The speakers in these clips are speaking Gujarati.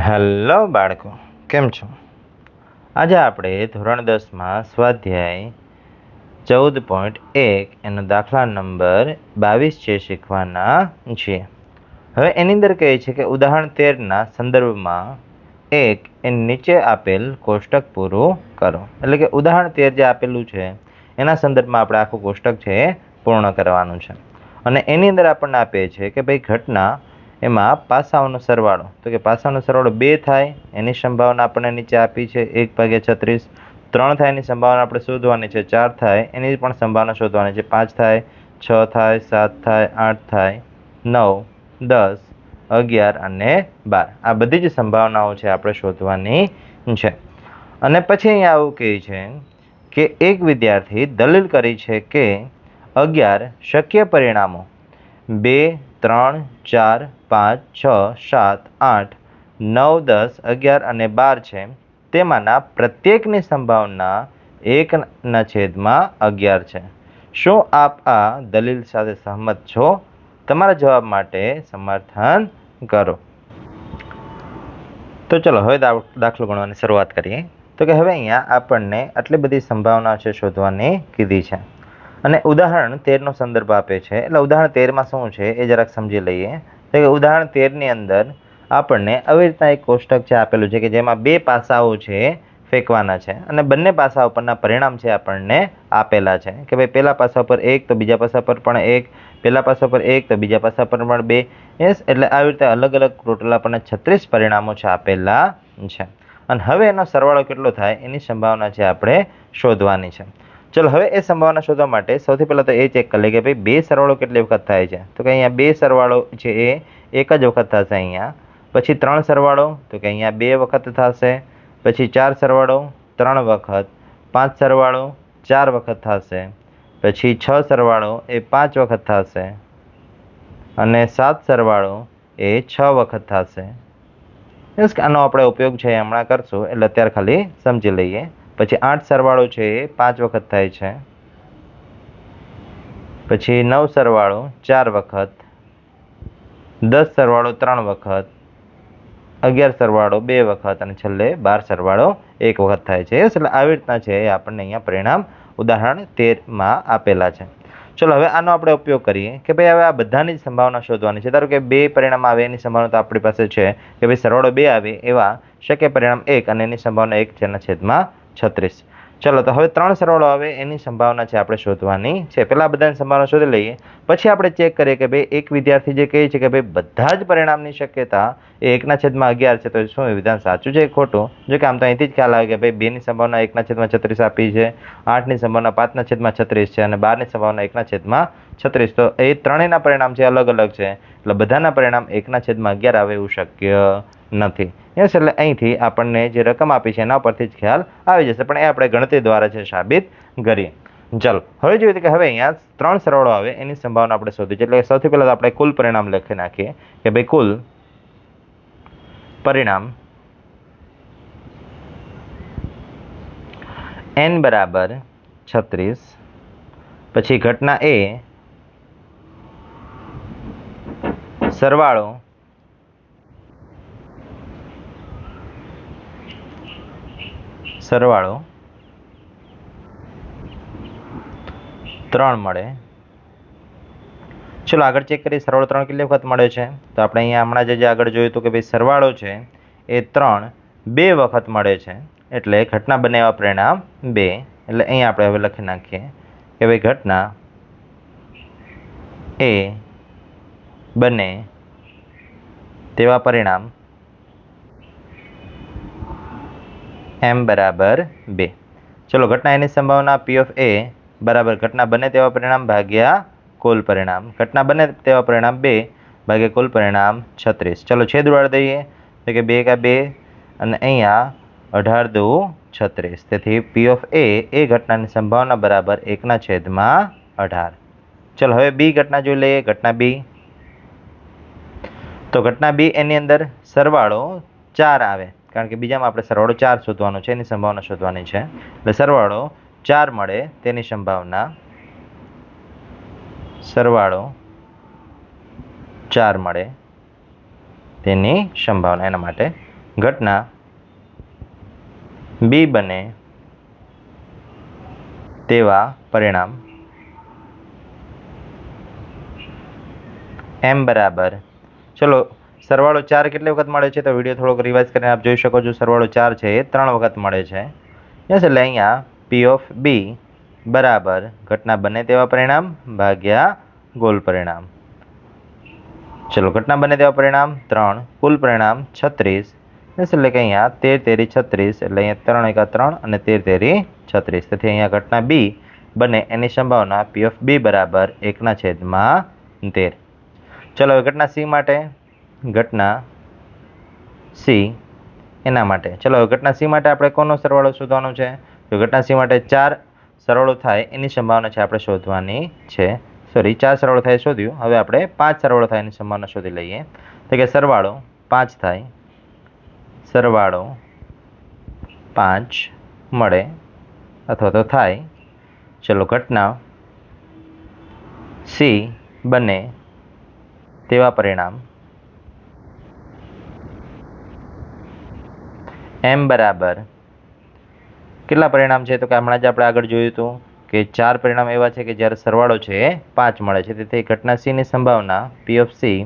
હેલો બાળકો, કેમ છો? આજે આપણે ધોરણ દસમાં સ્વાધ્યાય ચૌદ પોઈન્ટ એક એનો દાખલા નંબર બાવીસ છે શીખવાના છીએ. હવે એની અંદર કહે છે કે ઉદાહરણ તેરના સંદર્ભમાં એક એ નીચે આપેલ કોષ્ટક પૂરું કરો. એટલે કે ઉદાહરણ તેર જે આપેલું છે, એના સંદર્ભમાં આપણે આખું કોષ્ટક છે એ પૂર્ણ કરવાનું છે. અને એની અંદર આપણને આપે છે કે ભાઈ ઘટના એમાં પાસાઓનો સરવાળો. તો કે પાસાઓનો સરવાળો બે થાય, એની સંભાવના આપણને નીચે આપી છે એક ભાગ્યા છત્રીસ. ત્રણ થાય, એની સંભાવના આપણે શોધવાની છે. ચાર થાય, એની પણ સંભાવના શોધવાની છે. પાંચ થાય, છ થાય, સાત થાય, આઠ થાય, નવ, દસ, અગિયાર અને બાર. આ બધી જ સંભાવનાઓ છે આપણે શોધવાની છે. અને પછી અહીંયા આવું કહે છે કે એક વિદ્યાર્થી દલીલ કરી છે કે અગિયાર શક્ય પરિણામો, બે ત્રણ, ચાર, પાંચ, છ, સાત, આઠ, નવ, દસ, અગિયાર અને બાર છે. તેમાંના પ્રત્યેકની સંભાવના એકના છેદમાં અગિયાર છે. શું આપ આ દલીલ સાથે સહમત છો? તમારા જવાબ માટે સમર્થન કરો. તો ચલો, હવે દાખલો ગણવાની શરૂઆત કરીએ. તો કે હવે અહીંયા આપણને આટલી બધી સંભાવના છે શોધવાની કીધી છે. અને ઉદાહરણ તેરનો સંદર્ભ આપે છે. એટલે ઉદાહરણ તેરમાં શું છે એ જરાક સમજી લઈએ. તો કે ઉદાહરણ તેરની અંદર આપણને આવી રીતના એક કોષ્ટક છે આપેલું છે કે જેમાં બે પાસાઓ છે ફેંકવાના છે. અને બંને પાસા ઉપરના પરિણામ છે આપણને આપેલા છે. કે ભાઈ પહેલા પાસા પર એક, તો બીજા પાસા પર પણ એક. પહેલા પાસા પર એક, તો બીજા પાસા પર પણ બે. એસ એટલે આવી રીતે અલગ અલગ ટોટલ આપણને છત્રીસ પરિણામો છે આપેલા છે. અને હવે એનો સરવાળો કેટલો થાય એની સંભાવના છે આપણે શોધવાની છે. ચલો, હવે એ સંભાવના શોધવા માટે સૌથી પહેલાં તો એ ચેક કરી લઈએ કે ભાઈ બે સરવાળો કેટલી વખત થાય છે? તો કે અહીંયા બે સરવાળો છે એ, એક જ વખત થશે અહીંયા. પછી ત્રણ સરવાળો, તો કે અહીંયા બે વખત થશે. પછી ચાર સરવાળો, ત્રણ વખત. પાંચ સરવાળો, ચાર વખત થશે. પછી છ સરવાળો, એ પાંચ વખત થશે. અને સાત સરવાળો, એ છ વખત થશે. આનો આપણે ઉપયોગ છે હમણાં કરશું, એટલે અત્યારે ખાલી સમજી લઈએ. પછી આઠ સરવાળો છે એ પાંચ વખત થાય છે. પછી નવ સરવાળો ચાર વખત. દસ સરવાળો ત્રણ વખત. અગિયાર સરવાળો બે વખત અને છેલ્લે બાર સરવાળો એક વખત થાય છે. એટલે આવી રીતના છે એ આપણને અહીંયા પરિણામ ઉદાહરણ તેરમાં આપેલા છે. ચલો હવે આનો આપણે ઉપયોગ કરીએ કે ભાઈ હવે આ બધાની જ સંભાવના શોધવાની છે. ધારો કે બે પરિણામ આવે એની સંભાવના તો આપણી પાસે છે. કે ભાઈ સરવાળો બે આવે એવા શક્ય પરિણામ એક અને એની સંભાવના એક જેના છેદમાં છત્રીસ. ચલો, તો હવે ત્રણ સરવાળો આવે, એની સંભાવના છે આપણે શોધવાની છે. પહેલાં બધાની સંભાવના શોધી લઈએ. પછી આપણે ચેક કરીએ કે ભાઈ એક વિદ્યાર્થી જે કહે છે કે ભાઈ બધા જ પરિણામની શક્યતા એ એકના છેદમાં અગિયાર છે, તો શું વિધાન સાચું છે ખોટું? જો કે આમ તો અહીંથી જ ખ્યાલ આવે કે ભાઈ બેની સંભાવના એકના છેદમાં છત્રીસ આપી છે, આઠની સંભાવના પાંચના છેદમાં છત્રીસ છે અને બારની સંભાવના એકના છેદમાં છત્રીસ. તો એ ત્રણેયના પરિણામ છે અલગ અલગ છે. એટલે બધાના પરિણામ એકના છેદમાં અગિયાર આવે એવું શક્ય. નથી. યસ એટલે અહીંથી આપણને જે રકમ આપી છે એના પરથી જ ખ્યાલ આવી જશે. પણ એ આપણે ગણતરી દ્વારા છે સાબિત કરીએ. ચાલો, હવે જોઈએ કે હવે અહીંયા ત્રણ સરવાળો આવે, એની સંભાવના આપણે શોધી છે. એટલે સૌથી પહેલાં આપણે કુલ પરિણામ લખી નાખીએ કે ભાઈ કુલ પરિણામ એન બરાબર છત્રીસ, પછી ઘટના એ સરવાળો સરવાળો ત્રણ મળે. ચલો આગળ ચેક કરીએ, સરવાળો ત્રણ કેટલી વખત મળે છે? તો આપણે અહીંયા હમણાં જે આગળ જોયું હતું કે ભાઈ સરવાળો છે, એ ત્રણ બે વખત મળે છે. એટલે ઘટના બનાવ્યા પરિણામ બે. એટલે અહીંયા આપણે હવે લખી નાખીએ કે ભાઈ ઘટના એ બને તેવા પરિણામ એમ બરાબર બે ચલો ઘટના એની સંભાવના પી ઓફ એ બરાબર ઘટના બને તેવા પરિણામ ભાગ્યા કુલ પરિણામ ઘટના બને તેવા પરિણામ બે ભાગ્યા કુલ પરિણામ છત્રીસ ચલો છેદ ઉડાડી દઈએ તો કે બે કા બે અને અહીંયા અઢાર દુ છત્રીસ તેથી પી ઓફ એ એ ઘટનાની સંભાવના બરાબર એકના છેદમાં અઢાર ચલો હવે બી ઘટના જોઈ લઈએ ઘટના બી તો ઘટના બી એની અંદર સરવાળો ચાર આવે કારણ કે બીજામાં આપણે સરવાળો ચાર શોધવાનો છે, એની સંભાવના શોધવાની છે. એટલે સરવાળો ચાર મળે તેની સંભાવના સરવાળો ચાર મળે તેની સંભાવના. એના માટે ઘટના બી બને તેવા પરિણામ એમ બરાબર. ચલો સરવાળો ચાર કેટલી વખત મળે છે? તો વીડિયો થોડોક રિવાઇઝ કરીને આપ જોઈ શકો છો, સરવાળો ચાર છે એ ત્રણ વખત મળે છે. યસ, એટલે અહીંયા પી ઓફ બી બરાબર ઘટના બને તેવા પરિણામ ભાગ્યા ગોલ પરિણામ. ચલો, ઘટના બને તેવા પરિણામ ત્રણ, કુલ પરિણામ છત્રીસ. એટલે કે અહીંયા તેર, તેરી, છત્રીસ, એટલે અહીંયા ત્રણ એકા ત્રણ અને તેર, તેરી, છત્રીસ. તેથી અહીંયા ઘટના બી બને એની સંભાવના પી ઓફ બી બરાબર એકના છેદમાં તેર. ચલો, હવે ઘટના સી માટે ઘટના સી એના માટે. ચલો ઘટના સી માટે આપણે કોનો સરવાળો શોધવાનો છે? તો ઘટના સી માટે ચાર સરવાળો થાય, એની સંભાવના છે આપણે શોધવાની છે. સોરી ચાર સરવાળો થાય શોધ્યું. હવે આપણે પાંચ સરવાળો થાય એની સંભાવના શોધી લઈએ. તો કે સરવાળો પાંચ થાય. સરવાળો પાંચ મળે અથવા તો થાય. ચલો, ઘટના સી બને તેવા પરિણામ. એમ બરાબર. કેટલા પરિણામ છે? તો કે હમણાં જ આપણે આગળ જોયું હતું કે ચાર પરિણામ એવા છે કે જ્યારે સરવાળો છે એ પાંચ મળે છે. તેથી ઘટના સીની સંભાવના પી ઓફ સી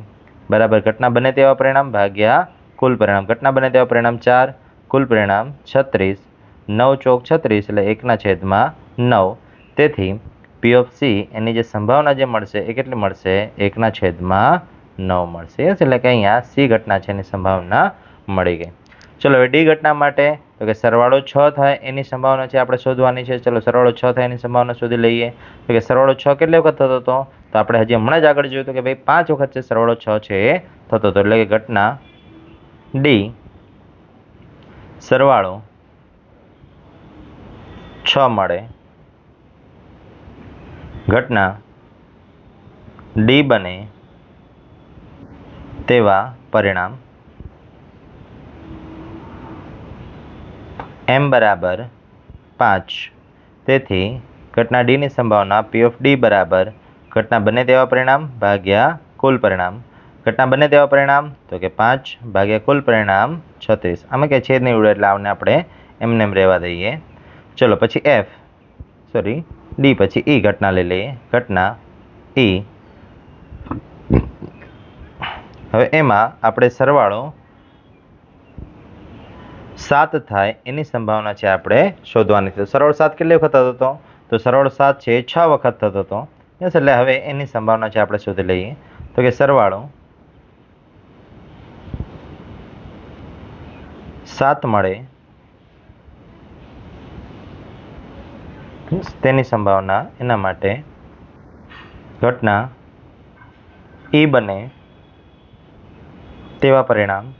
બરાબર ઘટના બને તેવા પરિણામ ભાગ્યા કુલ પરિણામ. ઘટના બને તેવા પરિણામ ચાર, કુલ પરિણામ છત્રીસ, નવ ચોક છત્રીસ એટલે એકના છેદમાં નવ. તેથી પી ઓફ સી એની જે સંભાવના જે મળશે એ કેટલી મળશે? એકના છેદમાં નવ મળશે. એટલે કે અહીંયા સી ઘટના છે એની સંભાવના મળી ગઈ. ચલો હવે ડી ઘટના માટે, તો કે સરવાળો છ થાય એની સંભાવના છે આપણે શોધવાની છે. ચલો સરવાળો છ થાય એની સંભાવના શોધી લઈએ. તો કે સરવાળો છ કેટલી વખત થતો હતો? તો આપણે હજી હમણાં જ આગળ જોયું હતું કે ભાઈ પાંચ વખત છે સરવાળો છ છે એ થતો હતો. એટલે કે ઘટના ડી સરવાળો છ મળે. ઘટના ડી બને તેવા પરિણામ. એમ બરાબર પાંચ. તેથી ઘટના ડીની સંભાવના પી ઓફ ડી બરાબર. ઘટના બને તેવા પરિણામ ભાગ્યા કુલ પરિણામ. ઘટના બને તેવા પરિણામ તો કે પાંચ ભાગ્યા કુલ પરિણામ છત્રીસ. આમાં કે છેદ નહીં ઉડે એટલે આવને આપણે એમને એમ રહેવા દઈએ. ચલો, પછી એફ સોરી ડી પછી ઈ ઘટના લઈ લઈએ. ઘટના ઈ હવે એમાં આપણે સરવાળો સાત થાય એની સંભાવના છે આપણે શોધવાની. છે સરળ સાત કેટલી વખત થતો હતો? તો સરળ સાત છે, છ વખત થતો હતો. યસ, એટલે હવે એની સંભાવના છે આપણે શોધી લઈએ. તો કે સરવાળો સાત મળે. તેની સંભાવના એના માટે ઘટના એ બને તેવા પરિણામ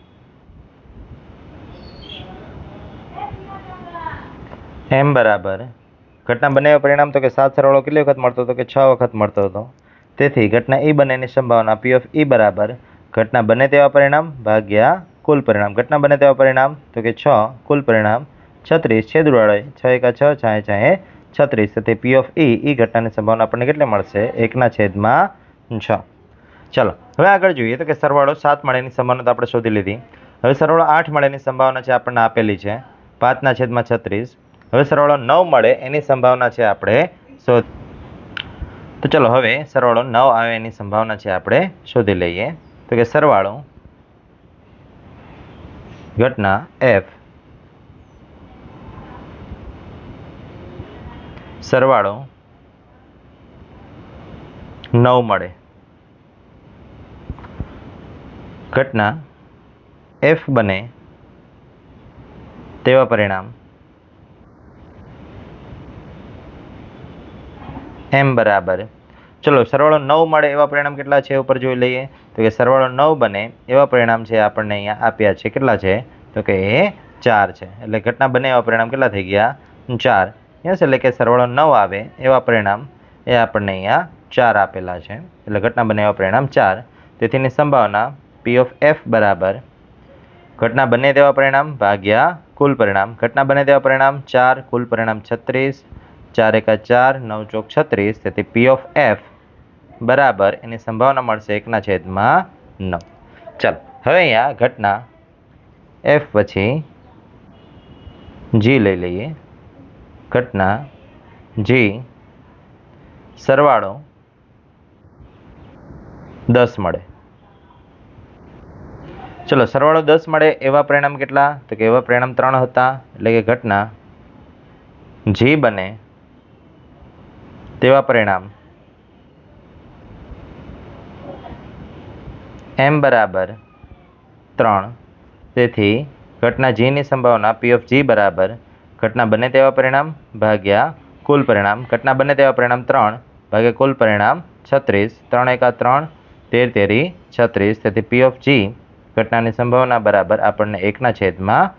એમ બરાબર. ઘટના બને પરિણામ તો કે સાત સરવાળો કેટલી વખત મળતો હતો કે છ વખત મળતો હતો? તેથી ઘટના ઈ બનેની સંભાવના પી ઓફ ઈ બરાબર. ઘટના બને તેવા પરિણામ ભાગ્યા કુલ પરિણામ. ઘટના બને તેવા પરિણામ તો કે છ, કુલ પરિણામ છત્રીસ છેદ ઉડાડે છ એકા છ છાએ છાએ છત્રીસ. તેથી પી ઓફ ઈ ઈ ઘટનાની સંભાવના આપણને કેટલી મળશે? એકના છેદમાં છ. ચાલો, હવે આગળ જોઈએ તો કે સરવાળો સાત મળેની સંભાવના તો આપણે શોધી લીધી. હવે સરવાળો આઠ મળેની સંભાવના છે આપણને આપેલી છે. પાંચના છેદમાં છત્રીસ. હવે સરવાળો નવ મળે એની સંભાવના છે આપણે શોધ તો ચલો હવે સરવાળો નવ આવે એની સંભાવના છે આપણે શોધી લઈએ. તો કે સરવાળો ઘટના એફ સરવાળો નવ મળે. ઘટના એફ બને તેવા પરિણામ એમ બરાબર. ચલો, સરવાળો નવ મળે એવા પરિણામ કેટલા છે ઉપર જોઈ લઈએ. તો કે સરવાળો નવ બને એવા પરિણામ છે આપણને અહીંયા આપ્યા છે. કેટલા છે? તો કે એ ચાર છે. એટલે ઘટના બને એવા પરિણામ કેટલા થઈ ગયા? ચાર. યસ, એટલે કે સરવાળો નવ આવે એવા પરિણામ એ આપણને અહીંયા ચાર આપેલા છે. એટલે ઘટના બને એવા પરિણામ ચાર. તેથીની સંભાવના પી ઓફ એફ બરાબર. ઘટના બને તેવા પરિણામ ભાગ્યા કુલ પરિણામ. ઘટના બને તેવા પરિણામ ચાર, કુલ પરિણામ છત્રીસ ચાર એકા ચાર નવ ચોક છત્રીસ, તેથી પી ઓફ એફ બરાબર એની સંભાવના મળશે એકના છેદમાં નવ. ચાલો, હવે અહીંયા ઘટના એફ પછી જી લઈ લઈએ. ઘટના જી સરવાળો દસ મળે. ચલો, સરવાળો દસ મળે એવા પરિણામ કેટલા? તો કે એવા પરિણામ ત્રણ હતા, એટલે કે ઘટના જી બને તેવા પરિણામ. એમ બરાબર ત્રણ. તેથી ઘટના જીની સંભાવના પી ઓફ જી બરાબર ઘટના બને તેવા પરિણામ ભાગ્યા કુલ પરિણામ. ઘટના બને તેવા પરિણામ ત્રણ ભાગ્યા કુલ પરિણામ છત્રીસ. ત્રણ એકા ત્રણ, તેર તેરી છત્રીસ. તેથી પી ઓફ જી ઘટનાની સંભાવના બરાબર આપણને એકના છેદમાં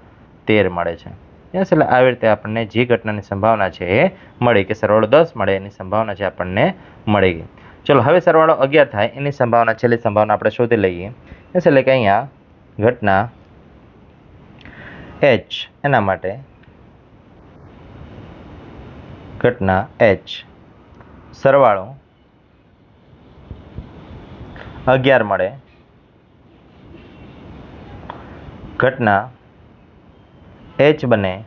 તેર મળે છે. એટલે આવી રીતે આપણને જે ઘટનાની સંભાવના છે એ મળી કે સરવાળો દસ મળે એની સંભાવના છે આપણને મળી ગઈ. ચલો, હવે સરવાળો અગિયાર થાય, એની સંભાવના, છેલ્લી સંભાવના આપણે શોધી લઈએ. એટલે કે અહીંયા ઘટના એચ એના માટે ઘટના એચ સરવાળો અગિયાર મળે. ઘટના એચ બને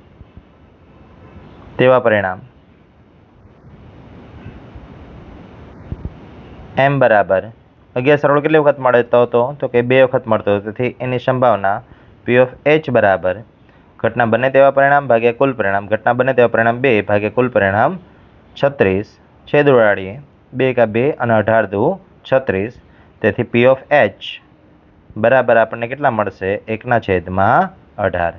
તેવા પરિણામ. એમ બરાબર. અગિયાર સરવાળો કેટલી વખત મળતો હતો તો? કે બે વખત મળતો હતો. તેથી એની સંભાવના પી ઓફ એચ બરાબર. ઘટના બને તેવા પરિણામ ભાગ્યા કુલ પરિણામ. ઘટના બને તેવા પરિણામ બે ભાગ્યા કુલ પરિણામ છત્રીસ. છેદ ઉડાડીએ. બે એકા બે અને અઢાર દુ છત્રીસ. તેથી પી ઓફ એચ બરાબર આપણને કેટલા મળશે? એકના છેદમાં અઢાર.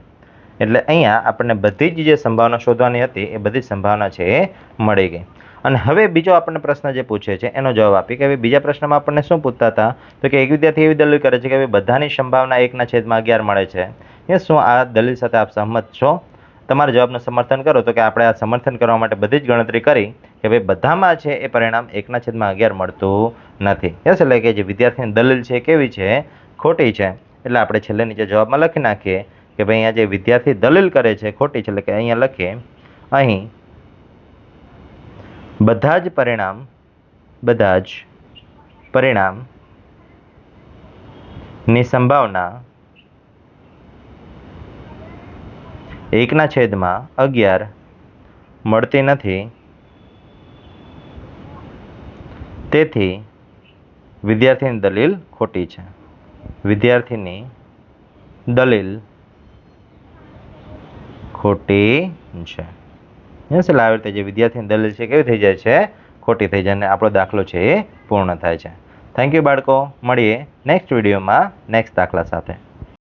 એટલે અહીંયા આપણને બધી જ જે સંભાવના શોધવાની હતી, એ બધી સંભાવના છે એ મળી ગઈ. અને હવે બીજો આપણને પ્રશ્ન જે પૂછે છે, એનો જવાબ આપી કે હવે બીજા પ્રશ્નમાં આપણને શું પૂછતા હતા? તો કે એક વિદ્યાર્થી એવી દલીલ કરે છે કે હવે બધાની સંભાવના એકના છેદમાં અગિયાર મળે છે. એ શું આ દલીલ સાથે આપ સહમત છો? તમારા જવાબનું સમર્થન કરો તો કે આપણે આ સમર્થન કરવા માટે બધી જ ગણતરી કરી કે ભાઈ બધામાં છે એ પરિણામ એકના છેદમાં અગિયાર મળતું નથી. યસ, એટલે કે જે વિદ્યાર્થીની દલીલ છે કેવી છે? ખોટી છે. એટલે આપણે છેલ્લે નીચે જવાબમાં લખી નાખીએ. કે ભાઈ અહીંયા જે વિદ્યાર્થી દલીલ કરે છે, ખોટી છે, એટલે કે અહીંયા લખીએ અહીં બધા જ પરિણામ, બધા જ પરિણામની સંભાવના એકના છેદમાં અગિયાર મળતી નથી. તેથી વિદ્યાર્થીની દલીલ ખોટી છે. વિદ્યાર્થીની દલીલ ખોટી છે. એટલે આવી રીતે જે વિદ્યાર્થીની દલીલ છે, કેવી થઈ જાય છે? ખોટી થઈ જાય અને આપણો દાખલો છે એ પૂર્ણ થાય છે. થેન્ક યુ બાળકો. મળીએ નેક્સ્ટ વિડીયોમાં નેક્સ્ટ દાખલા સાથે.